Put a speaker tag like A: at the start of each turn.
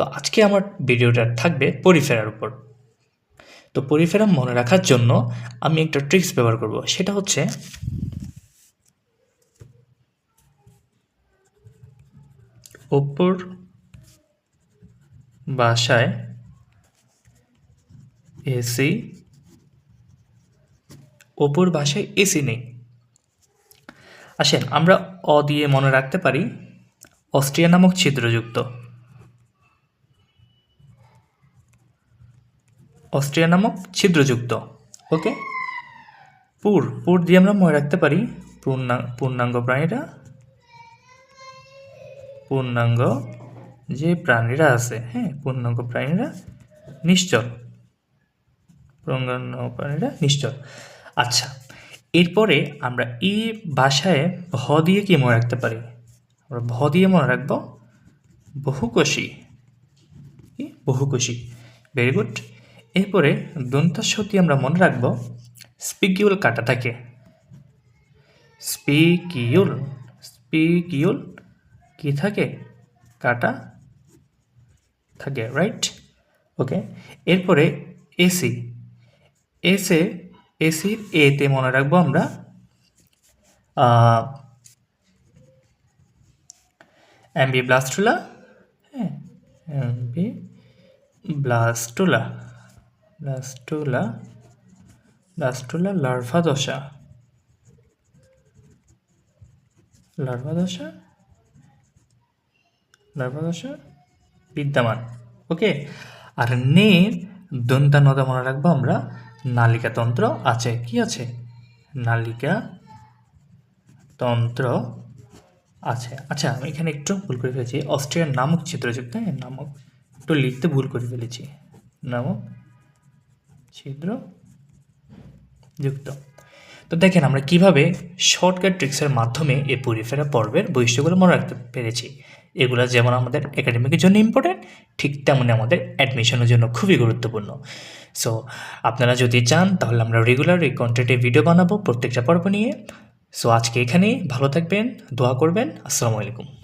A: তো আজকে আমার ভিডিওটা থাকবে পরিফেরার উপর। তো পরিফেরা মনে রাখার জন্য আমি একটা ট্রিক্স ব্যবহার করব। সেটা হচ্ছে অপর বাসায় এসি অপর বাসায় এসি নেই। আসেন, আমরা অ দিয়ে মনে রাখতে পারি অস্ট্রিয়া নামক ছিদ্রযুক্ত। অস্ট্রিয়া নামক ছিদ্রযুক্ত। ওকে পুর পুর দিয়ে আমরা মনে রাখতে পারি পূর্ণা, পূর্ণাঙ্গ প্রাণীরা পূর্ণাঙ্গ যে প্রাণীরা আছে হ্যাঁ পূর্ণাঙ্গ প্রাণীরা নিশ্চল। পূর্ণাঙ্গ প্রাণীরা নিশ্চল। আচ্ছা এরপরে আমরা এই ভাষায় ভ দিয়ে কি মনে রাখতে পারি? আমরা ভ দিয়ে মনে রাখব বহুকোষী। বহুকোষী। ভেরি গুড এরপরে দন্তাস্বতী আমরা মনে রাখব স্পিকিউল কাটা থাকে। স্পিকিউল স্পিকিউল কি থাকে? কাটা থাকে রাইট ওকে এরপরে এসি। এসে, এসির এতে মনে রাখব আমরা অ্যাম্বি ব্লাস্টুলা হ্যাঁ amphiblastula blastula blastula larva দশা লার্ভা দশা লার্ভা দশা বিদ্যমান ওকে আর নের দন্তানতা মনে রাখব আমরা। নালিকা তন্ত্র আছে। কি আছে? নালিকা তন্ত্র আছে। আচ্ছা আমি এখানে একটু ভুল করে ফেলেছি। অস্ট্রিয়ার নামক চিত্রযুক্ত নামক। একটু লিখতে ভুল করে ফেলেছি। নামক ছিদ্র যুক্ত। তো দেখেন আমরা কীভাবে শর্টকাট ট্রিক্সের মাধ্যমে এই পরিফেরা পর্বের বৈশিষ্ট্যগুলো মনে রাখতে পেরেছি। এগুলো যেমন আমাদের একাডেমিকের জন্য ইম্পর্টেন্ট ঠিক তেমনই আমাদের অ্যাডমিশনের জন্য খুবই গুরুত্বপূর্ণ। সো আপনারা যদি চান, তাহলে আমরা রেগুলার এই কন্টেন্টে ভিডিও বানাবো প্রত্যেকটা পর্ব নিয়ে। সো আজকে এখানেই, ভালো থাকবেন, দোয়া করবেন, আসসালামু আলাইকুম।